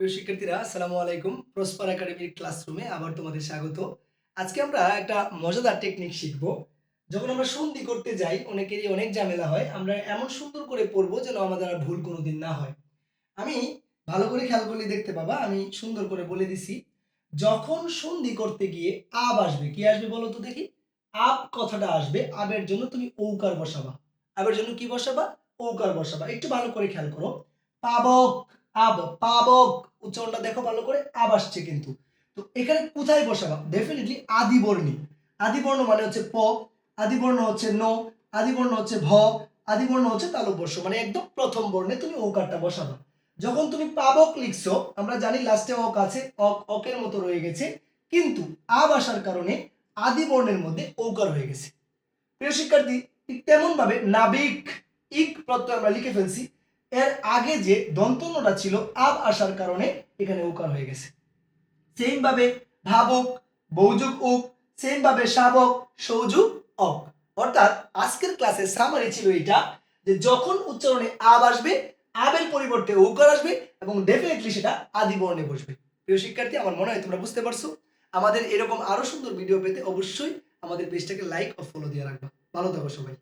প্রিয় শিক্ষার্থীরা আলাইকুম। প্রসপার একাডেমির ক্লাসরুমে আবার তোমাদের স্বাগত। আজকে আমরা একটা মজাদার টেকনিক শিখব। যখন আমরা সন্ধি করতে যাই, অনেকেরই অনেক ঝামেলা হয়। আমরা এমন সুন্দর করে পড়ব যেন আমাদের ভুল কোনোদিন না হয়। আমি ভালো করে খেয়াল করলে দেখতে পাবা, আমি সুন্দর করে বলে দিছি। যখন সন্ধি করতে গিয়ে আব আসবে, কি আসবে বলো তো দেখি? আব কথাটা আসবে, আবের জন্য তুমি ঔকার বসাবা। আবের জন্য কি বসাবা? ঔকার বসাবা। একটু ভালো করে খেয়াল করো। পাবক। আব, পাবক। উচ্চারণটা দেখো ভালো করে, আব আসছে কিন্তু। তো এখানে কোথায় বসাবা? ডেফিনেটলি আদি বর্ণী আদি বর্ণ মানে হচ্ছে প আদি বর্ণ হচ্ছে ন আদি বর্ণ হচ্ছে ভ আদি বর্ণ হচ্ছে তালব্যস্য। মানে একদম প্রথম বর্ণে তুমি ওকারটা বসাবা। যখন তুমি পাবক লিখছো, আমরা জানি লাস্টে অক আছে, অক, অকের মতো রয়ে গেছে। কিন্তু আব আসার কারণে আদি বর্ণের মধ্যে ওকার হয়ে গেছে। প্রিয় শিক্ষার্থী, ঠিক তেমন ভাবে নাবিক, ইক প্রত্যয় আমরা লিখে ফেলছি। এর আগে যে দন্তনটা ছিল, আব আসার কারণে এখানে উকার হয়ে গেছে। সেম ভাবে ভাবক বৌযুক উক সেম ভাবে শাবক সৌযুক অক। অর্থাৎ আজকের ক্লাসের সামারি ছিল এটা, যে যখন উচ্চারণে আব আসবে, আবের পরিবর্তে উকার আসবে এবং ডেফিনেটলি সেটা আদি বর্ণে বসবে। প্রিয় শিক্ষার্থী, আমার মনে হয় তোমরা বুঝতে পারছ। আমাদের এরকম আরও সুন্দর ভিডিও পেতে অবশ্যই আমাদের পেজটাকে লাইক ও ফলো দিয়ে রাখবা। ভালো থাকো সবাই।